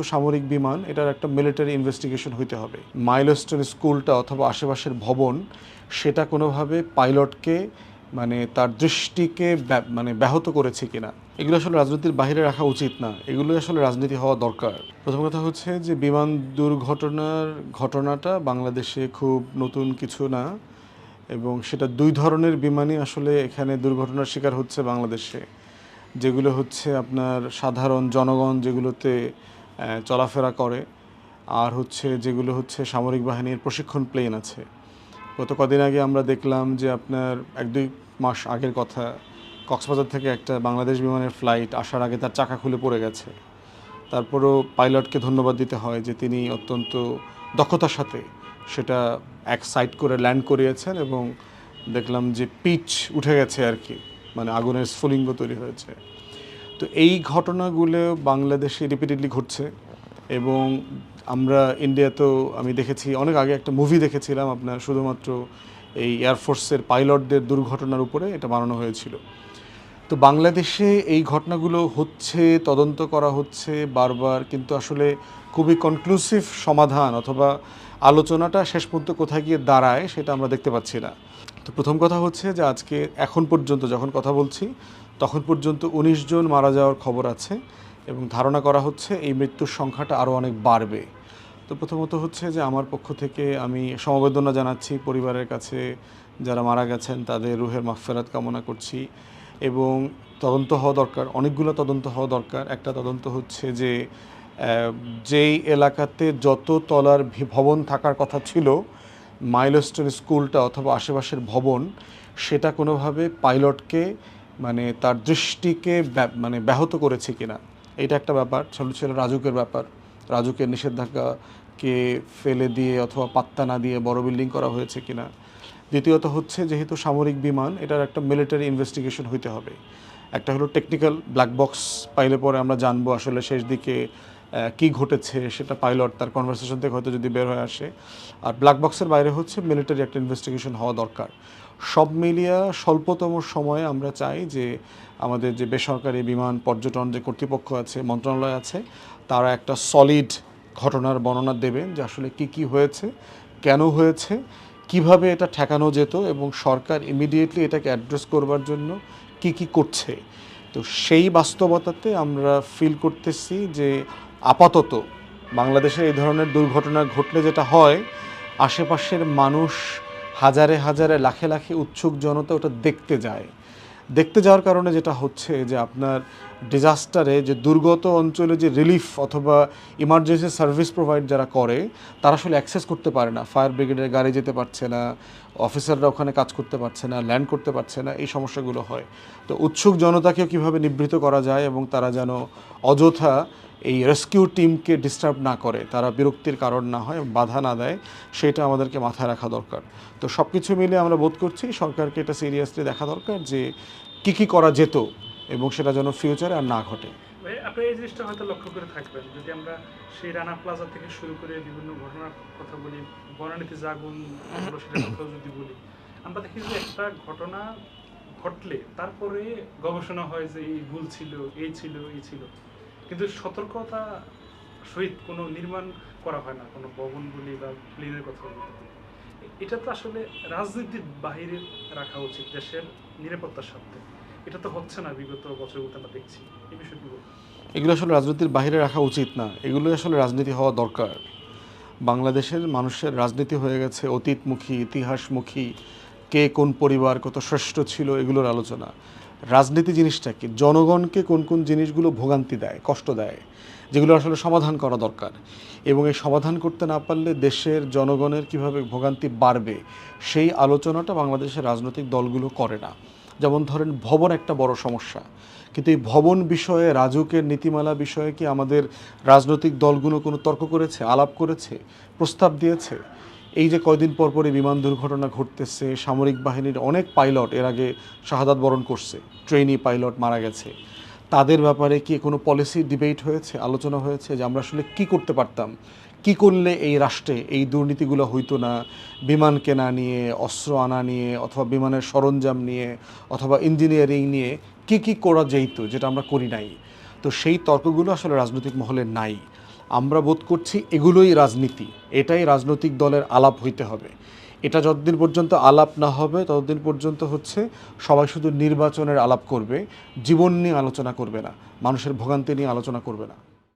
যেহেতু সামরিক বিমান, এটার একটা মিলিটারি ইনভেস্টিগেশন হইতে হবে। মাইলস্টোন স্কুলটা অথবা আশেপাশের ভবন, সেটা কোনোভাবে পাইলটকে মানে তার দৃষ্টিকে মানে ব্যাহত করেছে কিনা। এগুলো আসলে রাজনীতির বাইরে রাখা উচিত না। এগুলো আসলে রাজনীতি হওয়া দরকার। প্রথম কথা হচ্ছে যে বিমান দুর্ঘটনার ঘটনাটা বাংলাদেশে খুব নতুন কিছু না, এবং সেটা দুই ধরনের বিমানই আসলে এখানে দুর্ঘটনার শিকার হচ্ছে বাংলাদেশে। যেগুলো হচ্ছে আপনার সাধারণ জনগণ যেগুলোতে চলাফেরা করে। আর হচ্ছে যেগুলো হচ্ছে সামরিক বাহিনীর প্রশিক্ষণ প্লেন আছে। গত কদিন আগে আমরা দেখলাম যে আপনার এক দুই মাস আগের কথা, কক্সবাজার থেকে একটা বাংলাদেশ বিমানের ফ্লাইট আসার আগে তার চাকা খুলে পড়ে গেছে। তারপরও পাইলটকে ধন্যবাদ দিতে হয় যে তিনি অত্যন্ত দক্ষতার সাথে সেটা এক সাইড করে ল্যান্ড করিয়েছেন এবং দেখলাম যে পিচ উঠে গেছে আর কি। মানে আগুনের স্ফুলিঙ্গ তৈরি হয়েছে। তো এই ঘটনাগুলো বাংলাদেশে রিপিটেডলি ঘটছে এবং আমরা ইন্ডিয়াতেও আমি দেখেছি, অনেক আগে একটা মুভি দেখেছিলাম আপনার শুধুমাত্র এই এয়ারফোর্সের পাইলটদের দুর্ঘটনার উপরে এটা বানানো হয়েছিল। তো বাংলাদেশে এই ঘটনাগুলো হচ্ছে, তদন্ত করা হচ্ছে বারবার, কিন্তু আসলে খুবই কনক্লুসিভ সমাধান অথবা আলোচনাটা শেষ পর্যন্ত কোথায় গিয়ে দাঁড়ায় সেটা আমরা দেখতে পাচ্ছি না। তো প্রথম কথা হচ্ছে যে আজকে, এখন পর্যন্ত যখন কথা বলছি তখন পর্যন্ত উনিশ জন মারা যাওয়ার খবর আছে এবং ধারণা করা হচ্ছে এই মৃত্যুর সংখ্যাটা আরও অনেক বাড়বে। তো প্রথমত হচ্ছে যে আমার পক্ষ থেকে আমি সমবেদনা জানাচ্ছি, পরিবারের কাছে যারা মারা গেছেন তাদের রুহের মাগফেরাত কামনা করছি এবং তদন্ত হওয়া দরকার, অনেকগুলো তদন্ত হওয়া দরকার। একটা তদন্ত হচ্ছে যে যেই এলাকাতে যত তলার ভবন থাকার কথা ছিল, মাইলস্টোন স্কুলটা অথবা আশেপাশের ভবন, সেটা কোনোভাবে পাইলটকে মানে তার দৃষ্টিকে মানে ব্যাহত করেছে কিনা। এটা একটা ব্যাপার ছিল ছিল রাজুকের ব্যাপার। রাজুকের নিষেধাজ্ঞাকে ফেলে দিয়ে অথবা পাত্তা না দিয়ে বড় বিল্ডিং করা হয়েছে কিনা। দ্বিতীয়ত হচ্ছে, যেহেতু সামরিক বিমান, এটার একটা মিলিটারি ইনভেস্টিগেশন হইতে হবে। একটা হলো টেকনিক্যাল ব্ল্যাক বক্স পাইলে পরে আমরা জানব আসলে শেষ দিকে কি ঘটেছে সেটা পাইলট তার কনভারসেশন থেকে হয়তো যদি বের হয়ে আসে। আর ব্ল্যাক বক্সের বাইরে হচ্ছে মিলিটারি একটা ইনভেস্টিগেশন হওয়া দরকার। সব মিলিয়া স্বল্পতম সময়ে আমরা চাই যে আমাদের যে বেসরকারি বিমান, পর্যটন যে কর্তৃপক্ষ আছে, মন্ত্রণালয় আছে, তারা একটা সলিড ঘটনার বর্ণনা দেবেন যে আসলে কি কি হয়েছে, কেন হয়েছে, কীভাবে এটা ঠেকানো যেত এবং সরকার ইমিডিয়েটলি এটাকে অ্যাড্রেস করবার জন্য কি কি করছে। তো সেই বাস্তবতাতে আমরা ফিল করতেছি যে আপাতত বাংলাদেশে এই ধরনের দুর্ঘটনা ঘটলে যেটা হয়, আশেপাশের মানুষ হাজারে হাজারে, লাখে লাখে উৎসুক জনতা ওটা দেখতে যায়। দেখতে যাওয়ার কারণে যেটা হচ্ছে যে আপনার ডিজাস্টারে যে দুর্গত অঞ্চলে যে রিলিফ অথবা ইমার্জেন্সি সার্ভিস প্রোভাইড যারা করে, তারা আসলে অ্যাক্সেস করতে পারে না। ফায়ার ব্রিগেডের গাড়ি যেতে পারছে না অফিসাররা ওখানে কাজ করতে পারছে না ল্যান্ড করতে পারছে না, এই সমস্যাগুলো হয়। তো উৎসুক জনতাকেও কীভাবে নিবৃত করা যায় এবং তারা যেন অযথা এই রেস্কিউ টিমকে ডিস্টার্ব না করে, তারা বিরক্তির কারণ না হয়, বাধা না দেয়, সেটা আমাদেরকে মাথায় রাখা দরকার। তো সব কিছু মিলে আমরা বোধ করছি সরকারকে এটা সিরিয়াসলি দেখা দরকার যে কি কি করা যেত এবং সেটা যেন ফিউচারে আর না ঘটে। আপনি এই জিনিসটা হয়তো লক্ষ্য করে থাকবেন। যদি আমরা সেই রানা প্লাজা থেকে শুরু করে বিভিন্ন ঘটনার কথা বলি, বনানীতে যে আগুন যদি বলি, আমরা দেখি যে একটা ঘটনা ঘটলে তারপরে গবেষণা হয় যে এই ভুল ছিল, এই ছিল এই ছিল। কিন্তু সতর্কতা সহিত কোনো নির্মাণ করা হয় না, কোনো ভবন বলি বা প্লেনের কথা এটা তো আসলে রাজনীতির বাহিরে রাখা উচিত, দেশের নিরাপত্তার স্বার্থে। এটা তো হচ্ছে না, বিগত বছরগুলোতে আমরা দেখছি। এই বিষয়টি। এগুলো আসলে রাজনীতির বাইরে রাখা উচিত না এগুলো আসলে রাজনীতি হওয়া দরকার। বাংলাদেশের মানুষের রাজনীতি হয়ে গেছে, অতীতমুখী, ইতিহাসমুখী, কে কোন পরিবার কত শ্রেষ্ঠ ছিল এগুলোর আলোচনা। রাজনীতি জিনিসটা কি জনগণকে কোন কোন জিনিসগুলো ভোগান্তি দেয়, কষ্ট দেয়, যেগুলো আসলে সমাধান করা দরকার। এবং এই সমাধান করতে না পারলে দেশের জনগণের কীভাবে ভোগান্তি বাড়বে, সেই আলোচনাটা বাংলাদেশের রাজনৈতিক দলগুলো করে না। যেমন ধরেন ভবন একটা বড় সমস্যা। কিন্তু এই ভবন বিষয়ে রাজুকের নীতিমালা বিষয়ে কি আমাদের রাজনৈতিক দলগুলো কোনো তর্ক করেছে, আলাপ করেছে, প্রস্তাব দিয়েছে? এই যে কয়দিন পর পরই বিমান দুর্ঘটনা ঘটতেছে, সামরিক বাহিনীর অনেক পাইলট এর আগে শাহাদাত বরণ করছে ট্রেনি পাইলট মারা গেছে। তাদের ব্যাপারে কি কোনো পলিসি ডিবেট হয়েছে, আলোচনা হয়েছে যে আমরা আসলে কি করতে পারতাম? কি করলে এই রাষ্ট্রে এই দুর্নীতিগুলো হইতো না? বিমান কেনা নিয়ে, অস্ত্র আনা নিয়ে, অথবা বিমানের সরঞ্জাম নিয়ে, অথবা ইঞ্জিনিয়ারিং নিয়ে কি কি করা যেত যেটা আমরা করি নাই? তো সেই তর্কগুলো আসলে রাজনৈতিক মহলে নাই। আমরা বোধ করছি এগুলোই রাজনীতি, এটাই রাজনৈতিক দলের আলাপ হইতে হবে। এটা যতদিন পর্যন্ত আলাপ না হবে, ততদিন পর্যন্ত হচ্ছে সবাই শুধু নির্বাচনের আলাপ করবে, জীবন নিয়ে আলোচনা করবে না, মানুষের ভোগান্তি নিয়ে আলোচনা করবে না।